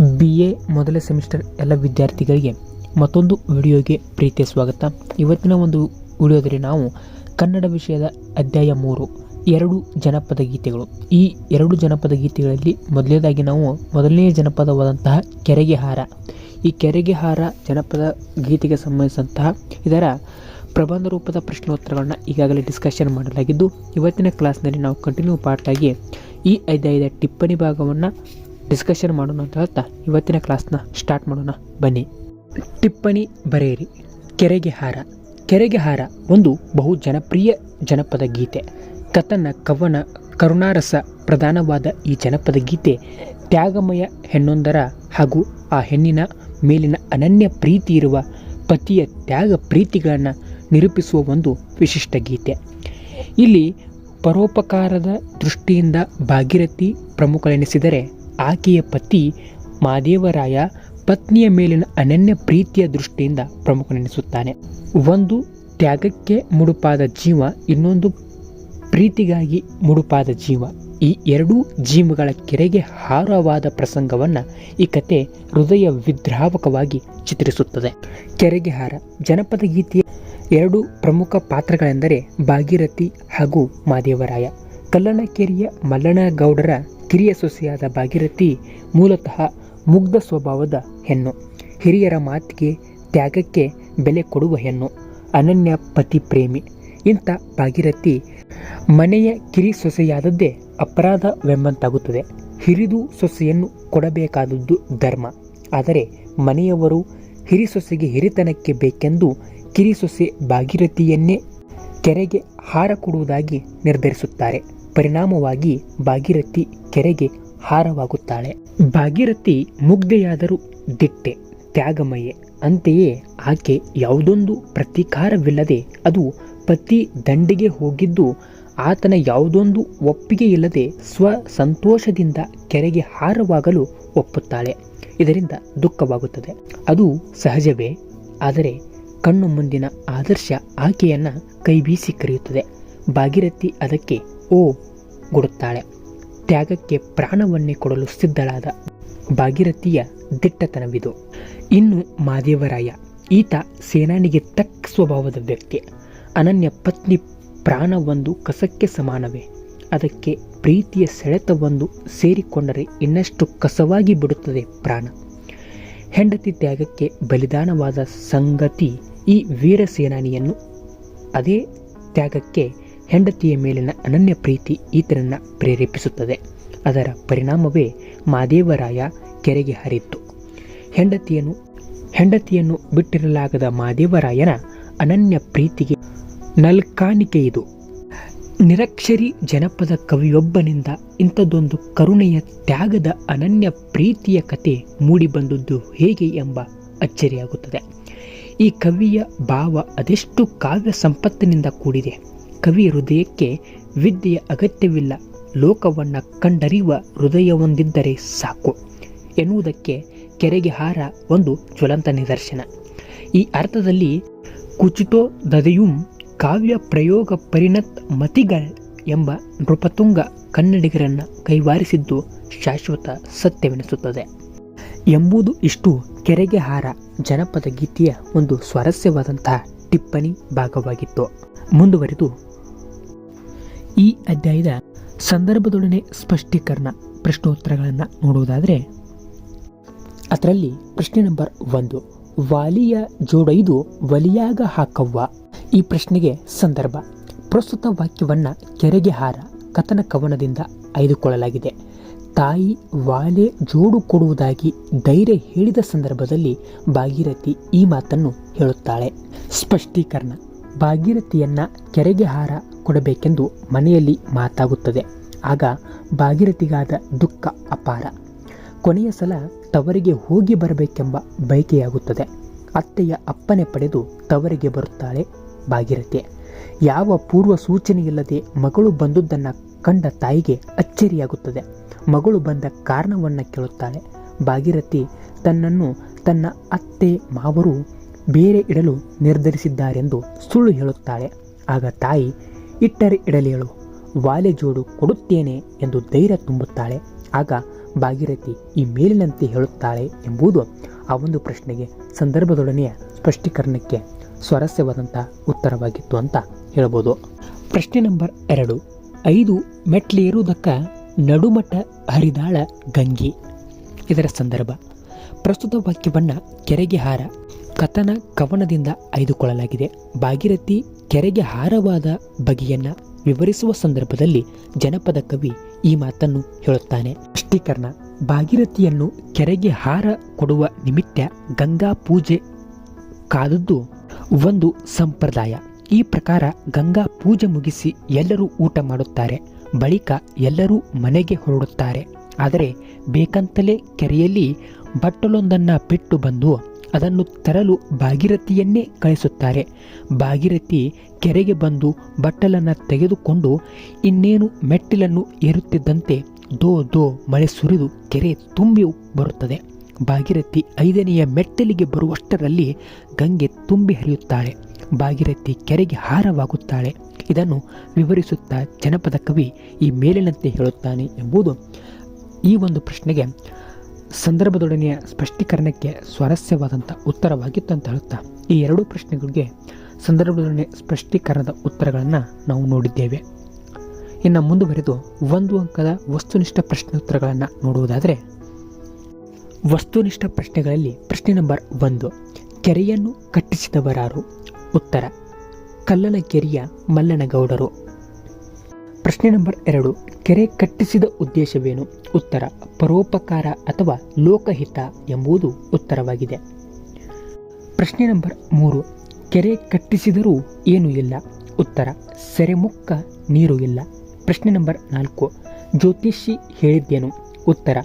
B A ಮೊದಲ semester ಎಲ್ಲ ವಿದ್ಯಾರ್ಥಿಗಳಿಗೆ ಮತ್ತೊಂದು ವಿಡಿಯೋಗೆ ಪ್ರೀತಿಯ ಸ್ವಾಗತ. ಇವತ್ತಿನ ಒಂದು ವಿಡಿಯೋದಲ್ಲಿ ನಾವು ಕನ್ನಡ ವಿಷಯದ ಅಧ್ಯಾಯ ಮೂರು, ಎರಡು ಜನಪದ ಗೀತೆಗಳು. ಈ ಎರಡು ಜನಪದ ಗೀತೆಗಳಲ್ಲಿ ಮೊದಲನೇದಾಗಿ ನಾವು ಮೊದಲನೇ ಜನಪದವಾದಂತಹ ಕೆರೆಗೆ ಹಾರ. ಈ ಕೆರೆಗೆ ಹಾರ ಜನಪದ ಗೀತೆಗೆ ಸಂಬಂಧಿಸಿದಂತಹ ಇದರ ಪ್ರಬಂಧ ರೂಪದ ಪ್ರಶ್ನೋತ್ತರಗಳನ್ನು ಈಗಾಗಲೇ ಡಿಸ್ಕಷನ್ ಮಾಡಲಾಗಿದ್ದು, ಇವತ್ತಿನ ಕ್ಲಾಸ್ನಲ್ಲಿ ನಾವು ಕಂಟಿನ್ಯೂ ಪಾರ್ಟ್ ಆಗಿ ಈ ಅಧ್ಯಾಯದ ಟಿಪ್ಪಣಿ ಭಾಗವನ್ನು ಡಿಸ್ಕಷನ್ ಮಾಡೋಣ ಅಂತ ಹೇಳ್ತಾ, ಇವತ್ತಿನ ಕ್ಲಾಸ್ನ ಸ್ಟಾರ್ಟ್ ಮಾಡೋಣ. ಬನ್ನಿ. ಟಿಪ್ಪಣಿ ಬರೆಯಿರಿ. ಕೆರೆಗೆ ಹಾರ. ಕೆರೆಗೆ ಹಾರ ಒಂದು ಬಹು ಜನಪ್ರಿಯ ಜನಪದ ಗೀತೆ. ಕಥನ, ಕವನ, ಕರುಣಾರಸ ಪ್ರಧಾನವಾದ ಈ ಜನಪದ ಗೀತೆ ತ್ಯಾಗಮಯ ಹೆಣ್ಣೊಂದರ ಹಾಗೂ ಆ ಹೆಣ್ಣಿನ ಮೇಲಿನ ಅನನ್ಯ ಪ್ರೀತಿ ಇರುವ ಪತಿಯ ತ್ಯಾಗ ಪ್ರೀತಿಗಳನ್ನು ನಿರೂಪಿಸುವ ಒಂದು ವಿಶಿಷ್ಟ ಗೀತೆ. ಇಲ್ಲಿ ಪರೋಪಕಾರದ ದೃಷ್ಟಿಯಿಂದ ಭಾಗೀರಥಿ ಪ್ರಮುಖಳೆನಿಸಿದರೆ ಆಕೆಯ ಪತಿ ಮಾದೇವರಾಯ ಪತ್ನಿಯ ಮೇಲಿನ ಅನನ್ಯ ಪ್ರೀತಿಯ ದೃಷ್ಟಿಯಿಂದ ಪ್ರಮುಖನೆನಿಸುತ್ತಾನೆ. ಒಂದು ತ್ಯಾಗಕ್ಕೆ ಮುಡುಪಾದ ಜೀವ, ಇನ್ನೊಂದು ಪ್ರೀತಿಗಾಗಿ ಮುಡುಪಾದ ಜೀವ. ಈ ಎರಡೂ ಜೀವಗಳ ಕೆರೆಗೆ ಹಾರವಾದ ಪ್ರಸಂಗವನ್ನು ಈ ಕತೆ ಹೃದಯ ವಿದ್ರಾವಕವಾಗಿ ಚಿತ್ರಿಸುತ್ತದೆ. ಕೆರೆಗೆ ಹಾರ. ಜನಪದ ಗೀತೆಯ ಎರಡು ಪ್ರಮುಖ ಪಾತ್ರಗಳೆಂದರೆ ಭಾಗೀರಥಿ ಹಾಗೂ ಮಾದೇವರಾಯ. ಕಲ್ಲಣಕೆರೆಯ ಮಲ್ಲನಗೌಡರ ಕಿರಿಯ ಸೊಸೆಯಾದ ಭಾಗೀರಥಿ ಮೂಲತಃ ಮುಗ್ಧ ಸ್ವಭಾವದ ಹೆಣ್ಣು. ಹಿರಿಯರ ಮಾತಿಗೆ ತ್ಯಾಗಕ್ಕೆ ಬೆಲೆ ಕೊಡುವ ಹೆಣ್ಣು. ಅನನ್ಯ ಪತಿ ಪ್ರೇಮಿ. ಇಂಥ ಭಾಗೀರಥಿ ಮನೆಯ ಕಿರಿ ಸೊಸೆಯಾದದ್ದೇ ಅಪರಾಧವೆಂಬಂತಾಗುತ್ತದೆ. ಹಿರಿದು ಸೊಸೆಯನ್ನು ಕೊಡಬೇಕಾದದ್ದು ಧರ್ಮ. ಆದರೆ ಮನೆಯವರು ಹಿರಿ ಸೊಸೆಗೆ ಹಿರಿತನಕ್ಕೆ ಬೇಕೆಂದು ಕಿರಿ ಸೊಸೆ ಭಾಗೀರಥಿಯನ್ನೇ ಕೆರೆಗೆ ಹಾರ ಕೊಡುವುದಾಗಿ ನಿರ್ಧರಿಸುತ್ತಾರೆ. ಪರಿಣಾಮವಾಗಿ ಭಾಗೀರಥಿ ಕೆರೆಗೆ ಹಾರವಾಗುತ್ತಾಳೆ. ಭಾಗೀರಥಿ ಮುಗ್ಧೆಯಾದರೂ ದಿಟ್ಟೆ, ತ್ಯಾಗಮಯೆ. ಅಂತೆಯೇ ಆಕೆ ಯಾವುದೊಂದು ಪ್ರತೀಕಾರವಿಲ್ಲದೆ ಅದು ಪತಿ ದಂಡಿಗೆ ಹೋಗಿದ್ದು ಆತನ ಯಾವುದೊಂದು ಒಪ್ಪಿಗೆ ಇಲ್ಲದೆ ಸ್ವ ಸಂತೋಷದಿಂದ ಕೆರೆಗೆ ಹಾರವಾಗಲು ಒಪ್ಪುತ್ತಾಳೆ. ಇದರಿಂದ ದುಃಖವಾಗುತ್ತದೆ. ಅದು ಸಹಜವೇ, ಆದರೆ ಕಣ್ಣು ಮುಂದಿನ ಆದರ್ಶ ಆಕೆಯನ್ನು ಕೈಬೀಸಿ ಕರೆಯುತ್ತದೆ. ಭಾಗೀರಥಿ ಅದಕ್ಕೆ ಓ ಗುಡುತ್ತಾಳೆ ತ್ಯಾಗಕ್ಕೆ ಪ್ರಾಣವನ್ನೇ ಕೊಡಲು ಸಿದ್ಧಳಾದ ಭಾಗೀರಥಿಯ ದಿಟ್ಟತನವಿದು. ಇನ್ನು ಮಾದೇವರಾಯ ಈತ ಸೇನಾನಿಗೆ ತಕ್ಕ ಸ್ವಭಾವದ ವ್ಯಕ್ತಿ. ಅನನ್ಯ ಪತ್ನಿ ಪ್ರಾಣವೊಂದು ಕಸಕ್ಕೆ ಸಮಾನವೇ. ಅದಕ್ಕೆ ಪ್ರೀತಿಯ ಸೆಳೆತವೊಂದು ಸೇರಿಕೊಂಡರೆ ಇನ್ನಷ್ಟು ಕಸವಾಗಿ ಬಿಡುತ್ತದೆ ಪ್ರಾಣ. ಹೆಂಡತಿ ತ್ಯಾಗಕ್ಕೆ ಬಲಿದಾನವಾದ ಸಂಗತಿ ಈ ವೀರ ಸೇನಾನಿಯನ್ನು ಅದೇ ತ್ಯಾಗಕ್ಕೆ ಹೆಂಡತಿಯ ಮೇಲಿನ ಅನನ್ಯ ಪ್ರೀತಿ ಈತನನ್ನು ಪ್ರೇರೇಪಿಸುತ್ತದೆ. ಅದರ ಪರಿಣಾಮವೇ ಮಾದೇವರಾಯ ಕೆರೆಗೆ ಹರಿತ್ತು. ಹೆಂಡತಿಯನ್ನು ಹೆಂಡತಿಯನ್ನು ಬಿಟ್ಟಿರಲಾಗದ ಮಾದೇವರಾಯನ ಅನನ್ಯ ಪ್ರೀತಿಗೆ ನಲ್ಕಾಣಿಕೆ ಇದು ನಿರಕ್ಷರಿ ಜನಪದ ಕವಿಯೊಬ್ಬನಿಂದ ಇಂಥದ್ದೊಂದು ಕರುಣೆಯ ತ್ಯಾಗದ ಅನನ್ಯ ಪ್ರೀತಿಯ ಕತೆ ಮೂಡಿಬಂದದ್ದು ಹೇಗೆ ಎಂಬ ಅಚ್ಚರಿಯಾಗುತ್ತದೆ. ಈ ಕವಿಯ ಭಾವ ಅದೆಷ್ಟು ಕಾವ್ಯ ಸಂಪತ್ತಿನಿಂದ ಕೂಡಿದೆ. ಕವಿ ಹೃದಯಕ್ಕೆ ವಿದ್ಯೆಯ ಅಗತ್ಯವಿಲ್ಲ. ಲೋಕವನ್ನು ಕಂಡರಿಯುವ ಹೃದಯವೊಂದಿದ್ದರೆ ಸಾಕು. ಎನ್ನುವುದಕ್ಕೆ ಕೆರೆಗೆ ಹಾರ ಒಂದು ಜ್ವಲಂತ ನಿದರ್ಶನ. ಈ ಅರ್ಥದಲ್ಲಿ ಕುಚಿತೋ ದದೆಯುಂ ಕಾವ್ಯ ಪ್ರಯೋಗ ಪರಿಣತ್ ಮತಿಗಳ್ ಎಂಬ ನೃಪತುಂಗ ಕನ್ನಡಿಗರನ್ನು ಕೈವಾರಿಸಿದ್ದು ಶಾಶ್ವತ ಸತ್ಯವೆನಿಸುತ್ತದೆ. ಎಂಬುದು ಇಷ್ಟು ಕೆರೆಗೆ ಹಾರ ಜನಪದ ಗೀತೆಯ ಒಂದು ಸ್ವಾರಸ್ಯವಾದಂತಹ ಟಿಪ್ಪಣಿ ಭಾಗವಾಗಿತ್ತು. ಮುಂದುವರಿದು ಈ ಅಧ್ಯಾಯದ ಸಂದರ್ಭದೊಡನೆ ಸ್ಪಷ್ಟೀಕರಣ ಪ್ರಶ್ನೋತ್ತರಗಳನ್ನು ನೋಡುವುದಾದರೆ, ಅದರಲ್ಲಿ ಪ್ರಶ್ನೆ ನಂಬರ್ ಒಂದು, ವಾಲಿಯ ಜೋಡೈದು ವಲಿಯಾಗ ಹಾಕವ್ವ? ಈ ಪ್ರಶ್ನೆಗೆ ಸಂದರ್ಭ, ಪ್ರಸ್ತುತ ವಾಕ್ಯವನ್ನ ಕೆರೆಗೆ ಹಾರ, ಕಥನ ಕವನದಿಂದ ಆಯ್ದುಕೊಳ್ಳಲಾಗಿದೆ. ತಾಯಿ ವಾಲೆ ಜೋಡು ಕೊಡುವುದಾಗಿ ಧೈರ್ಯ ಹೇಳಿದ ಸಂದರ್ಭದಲ್ಲಿ ಭಾಗೀರಥಿ ಈ ಮಾತನ್ನು ಹೇಳುತ್ತಾಳೆ. ಸ್ಪಷ್ಟೀಕರಣ. ಭಾಗೀರಥಿಯನ್ನ ಕೆರೆಗೆ ಹಾರ ಕೊಡಬೇಕೆಂದು ಮನೆಯಲ್ಲಿ ಮಾತಾಗುತ್ತದೆ. ಆಗ ಭಾಗೀರಥಿಗಾದ ದುಃಖ ಅಪಾರ. ಕೊನೆಯ ಸಲ ತವರಿಗೆ ಹೋಗಿ ಬರಬೇಕೆಂಬ ಬಯಕೆಯಾಗುತ್ತದೆ. ಅತ್ತೆಯ ಅಪ್ಪನೆ ಪಡೆದು ತವರಿಗೆ ಬರುತ್ತಾಳೆ ಭಾಗೀರಥಿ. ಯಾವ ಪೂರ್ವ ಸೂಚನೆಯಿಲ್ಲದೆ ಮಗಳು ಬಂದುದನ್ನು ಕಂಡ ತಾಯಿಗೆ ಅಚ್ಚರಿಯಾಗುತ್ತದೆ. ಮಗಳು ಬಂದ ಕಾರಣವನ್ನು ಕೇಳುತ್ತಾಳೆ. ಭಾಗೀರಥಿ ತನ್ನನ್ನು ತನ್ನ ಅತ್ತೆ ಮಾವರು ಬೇರೆ ಇಡಲು ನಿರ್ಧರಿಸಿದ್ದಾರೆಂದು ಸುಳ್ಳು ಹೇಳುತ್ತಾಳೆ. ಆಗ ತಾಯಿ, ಇಟ್ಟರೆ ಇಡಲೇಳು ವಾಲೆ ಜೋಡು ಕೊಡುತ್ತೇನೆ ಎಂದು ಧೈರ್ಯ ತುಂಬುತ್ತಾಳೆ. ಆಗ ಭಾಗೀರಥಿ ಈ ಮೇಲಿನಂತೆ ಹೇಳುತ್ತಾಳೆ ಎಂಬುದು ಆ ಒಂದು ಪ್ರಶ್ನೆಗೆ ಸಂದರ್ಭದೊಡನೆಯ ಸ್ಪಷ್ಟೀಕರಣಕ್ಕೆ ಸ್ವಾರಸ್ಯವಾದಂಥ ಉತ್ತರವಾಗಿತ್ತು ಅಂತ ಹೇಳ್ಬೋದು. ಪ್ರಶ್ನೆ ನಂಬರ್ ಎರಡು, ಐದು ಮೆಟ್ಲೇರುವುದಕ್ಕ ನಡುಮಠ ಹರಿದಾಳ ಗಂಗಿ. ಇದರ ಸಂದರ್ಭ, ಪ್ರಸ್ತುತ ವಾಕ್ಯವನ್ನು ಕೆರೆಗೆ ಹಾರ. ಕಥನ ಕವನದಿಂದ ಆಯ್ದುಕೊಳ್ಳಲಾಗಿದೆ ಭಾಗೀರಥಿ ಕೆರೆಗೆ ಹಾರವಾದ ಬಗೆಯನ್ನ ವಿವರಿಸುವ ಸಂದರ್ಭದಲ್ಲಿ ಜನಪದ ಕವಿ ಈ ಮಾತನ್ನು ಹೇಳುತ್ತಾನೆ. ಅಷ್ಟೀಕರಣ ಭಾಗೀರಥಿಯನ್ನು ಕೆರೆಗೆ ಹಾರ ಕೊಡುವ ನಿಮಿತ್ತ ಗಂಗಾ ಪೂಜೆ ಕಾದದ್ದು ಒಂದು ಸಂಪ್ರದಾಯ. ಈ ಪ್ರಕಾರ ಗಂಗಾ ಪೂಜೆ ಮುಗಿಸಿ ಎಲ್ಲರೂ ಊಟ ಮಾಡುತ್ತಾರೆ. ಬಳಿಕ ಎಲ್ಲರೂ ಮನೆಗೆ ಹೊರಡುತ್ತಾರೆ. ಆದರೆ ಬೇಕಂತಲೇ ಕೆರೆಯಲ್ಲಿ ಬಟ್ಟಲೊಂದನ್ನು ಬಿಟ್ಟು ಬಂದು ಅದನ್ನು ತರಲು ಭಾಗಿರಥಿಯನ್ನೇ ಕಳಿಸುತ್ತಾರೆ. ಭಾಗೀರಥಿ ಕೆರೆಗೆ ಬಂದು ಬಟ್ಟಲನ್ನು ತೆಗೆದುಕೊಂಡು ಇನ್ನೇನು ಮೆಟ್ಟಿಲನ್ನು ಏರುತ್ತಿದ್ದಂತೆ ದೋ ದೋ ಮಳೆ ಸುರಿದು ಕೆರೆ ತುಂಬಿ ಬರುತ್ತದೆ. ಭಾಗೀರಥಿ ಐದನೆಯ ಮೆಟ್ಟಲಿಗೆ ಬರುವಷ್ಟರಲ್ಲಿ ಗಂಗೆ ತುಂಬಿ ಹರಿಯುತ್ತಾಳೆ. ಭಾಗೀರಥಿ ಕೆರೆಗೆ ಹಾರವಾಗುತ್ತಾಳೆ. ಇದನ್ನು ವಿವರಿಸುತ್ತಾ ಜನಪದ ಕವಿ ಈ ಮೇಲಿನಂತೆ ಹೇಳುತ್ತಾನೆ ಎಂಬುದು ಈ ಒಂದು ಪ್ರಶ್ನೆಗೆ ಸಂದರ್ಭದೊಡನೆಯ ಸ್ಪಷ್ಟೀಕರಣಕ್ಕೆ ಸ್ವಾರಸ್ಯವಾದಂಥ ಉತ್ತರವಾಗಿತ್ತು ಅಂತ ಹೇಳುತ್ತಾ, ಈ ಎರಡೂ ಪ್ರಶ್ನೆಗಳಿಗೆ ಸಂದರ್ಭದೊಡನೆ ಸ್ಪಷ್ಟೀಕರಣದ ಉತ್ತರಗಳನ್ನು ನಾವು ನೋಡಿದ್ದೇವೆ. ಇನ್ನು ಮುಂದುವರೆದು ಒಂದು ಅಂಕದ ವಸ್ತುನಿಷ್ಠ ಪ್ರಶ್ನೆ ಉತ್ತರಗಳನ್ನು ನೋಡುವುದಾದರೆ, ವಸ್ತುನಿಷ್ಠ ಪ್ರಶ್ನೆಗಳಲ್ಲಿ ಪ್ರಶ್ನೆ ನಂಬರ್ ಒಂದು, ಕೆರೆಯನ್ನು ಕಟ್ಟಿಸಿದವರಾರು. ಉತ್ತರ, ಕಲ್ಲನ ಕೆರೆಯ ಮಲ್ಲನಗೌಡರು. ಪ್ರಶ್ನೆ ನಂಬರ್ ಎರಡು, ಕೆರೆ ಕಟ್ಟಿಸಿದ ಉದ್ದೇಶವೇನು? ಉತ್ತರ, ಪರೋಪಕಾರ ಅಥವಾ ಲೋಕಹಿತ ಎಂಬುದು ಉತ್ತರವಾಗಿದೆ. ಪ್ರಶ್ನೆ ನಂಬರ್ ಮೂರು, ಕೆರೆ ಕಟ್ಟಿಸಿದರೂ ಏನೂ ಇಲ್ಲ. ಉತ್ತರ, ಸೆರೆಮುಕ್ಕ ನೀರು ಇಲ್ಲ. ಪ್ರಶ್ನೆ ನಂಬರ್ ನಾಲ್ಕು, ಜ್ಯೋತಿಷಿ ಹೇಳಿದ್ದೇನು? ಉತ್ತರ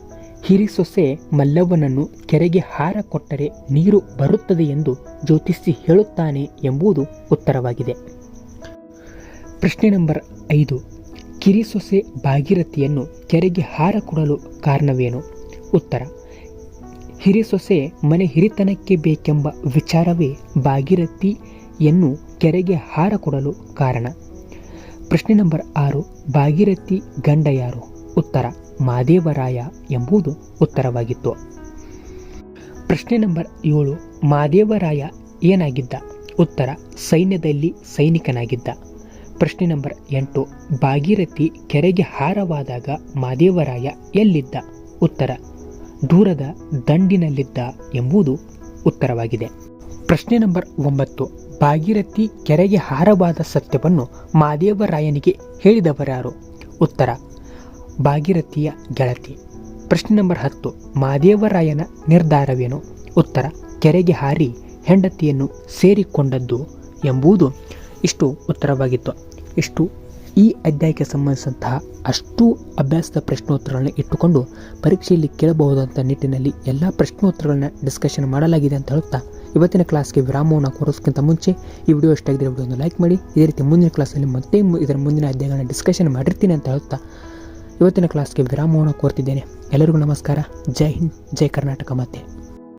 ಹಿರಿಸೊಸೆ ಮಲ್ಲವ್ವನನ್ನು ಕೆರೆಗೆ ಹಾರ ಕೊಟ್ಟರೆ ನೀರು ಬರುತ್ತದೆ ಎಂದು ಜ್ಯೋತಿಷಿ ಹೇಳುತ್ತಾನೆ ಎಂಬುದು ಉತ್ತರವಾಗಿದೆ. ಪ್ರಶ್ನೆ ನಂಬರ್ ಐದು ಕಿರಿಸೊಸೆ ಭಾಗೀರಥಿಯನ್ನು ಕೆರೆಗೆ ಹಾರ ಕೊಡಲು ಕಾರಣವೇನು? ಉತ್ತರ. ಹಿರಿಸೊಸೆ ಮನೆ ಹಿರಿತನಕ್ಕೆ ಬೇಕೆಂಬ ವಿಚಾರವೇ ಭಾಗೀರಥಿಯನ್ನು ಕೆರೆಗೆ ಹಾರ ಕೊಡಲು ಕಾರಣ. ಪ್ರಶ್ನೆ ನಂಬರ್ ಆರು, ಭಾಗೀರಥಿ ಗಂಡ ಯಾರು? ಉತ್ತರ, ಮಾದೇವರಾಯ ಎಂಬುದು ಉತ್ತರವಾಗಿತ್ತು. ಪ್ರಶ್ನೆ ನಂಬರ್ ಏಳು, ಮಾದೇವರಾಯ ಏನಾಗಿದ್ದ? ಉತ್ತರ, ಸೈನ್ಯದಲ್ಲಿ ಸೈನಿಕನಾಗಿದ್ದ. ಪ್ರಶ್ನೆ ನಂಬರ್ ಎಂಟು. ಭಾಗೀರಥಿ ಕೆರೆಗೆ ಹಾರವಾದಾಗ ಮಾದೇವರಾಯ ಎಲ್ಲಿದ್ದ? ಉತ್ತರ. ದೂರದ ದಂಡಿನಲ್ಲಿದ್ದ ಎಂಬುದು ಉತ್ತರವಾಗಿದೆ. ಪ್ರಶ್ನೆ ನಂಬರ್ ಒಂಬತ್ತು. ಭಾಗೀರಥಿ ಕೆರೆಗೆ ಹಾರವಾದ ಸತ್ಯವನ್ನು ಮಾದೇವರಾಯನಿಗೆ ಹೇಳಿದವರಾರು? ಉತ್ತರ. ಭಾಗೀರಥಿಯ ಗೆಳತಿ. ಪ್ರಶ್ನೆ ನಂಬರ್ ಹತ್ತು. ಮಾದೇವರಾಯನ ನಿರ್ಧಾರವೇನು? ಉತ್ತರ. ಕೆರೆಗೆ ಹಾರಿ ಹೆಂಡತಿಯನ್ನು ಸೇರಿಕೊಂಡದ್ದು ಎಂಬುದು ಇಷ್ಟು ಉತ್ತರವಾಗಿತ್ತು. ಇಷ್ಟು. ಈ ಅಧ್ಯಾಯಕ್ಕೆ ಸಂಬಂಧಿಸಿದಂತಹ ಅಷ್ಟು ಅಭ್ಯಾಸದ ಪ್ರಶ್ನೋತ್ತರಗಳನ್ನು ಇಟ್ಟುಕೊಂಡು ಪರೀಕ್ಷೆಯಲ್ಲಿ ಕೇಳಬಹುದಂಥ ನಿಟ್ಟಿನಲ್ಲಿ ಎಲ್ಲ ಪ್ರಶ್ನೋತ್ತರಗಳನ್ನ ಡಿಸ್ಕಷನ್ ಮಾಡಲಾಗಿದೆ ಅಂತ ಹೇಳುತ್ತಾ, ಇವತ್ತಿನ ಕ್ಲಾಸ್ಗೆ ವಿರಾಮವನ್ನು ಕೋರೋದಕ್ಕಿಂತ ಮುಂಚೆ ಈ ವಿಡಿಯೋ ಇಷ್ಟಾಗಿದ್ದರೆ ವಿಡಿಯೋನ ಲೈಕ್ ಮಾಡಿ, ಇದೇ ರೀತಿ ಮುಂದಿನ ಕ್ಲಾಸಲ್ಲಿ ಮತ್ತೆ ಇದರ ಮುಂದಿನ ಅಧ್ಯಾಯಗಳನ್ನ ಡಿಸ್ಕಷನ್ ಮಾಡಿರ್ತೀನಿ ಅಂತ ಹೇಳುತ್ತಾ, ಇವತ್ತಿನ ಕ್ಲಾಸ್ಗೆ ವಿರಾಮವನ್ನು ಕೋರ್ತಿದ್ದೇನೆ ಎಲ್ಲರಿಗೂ ನಮಸ್ಕಾರ. ಜೈ ಹಿಂದ್, ಜೈ ಕರ್ನಾಟಕ ಮತ್ತೆ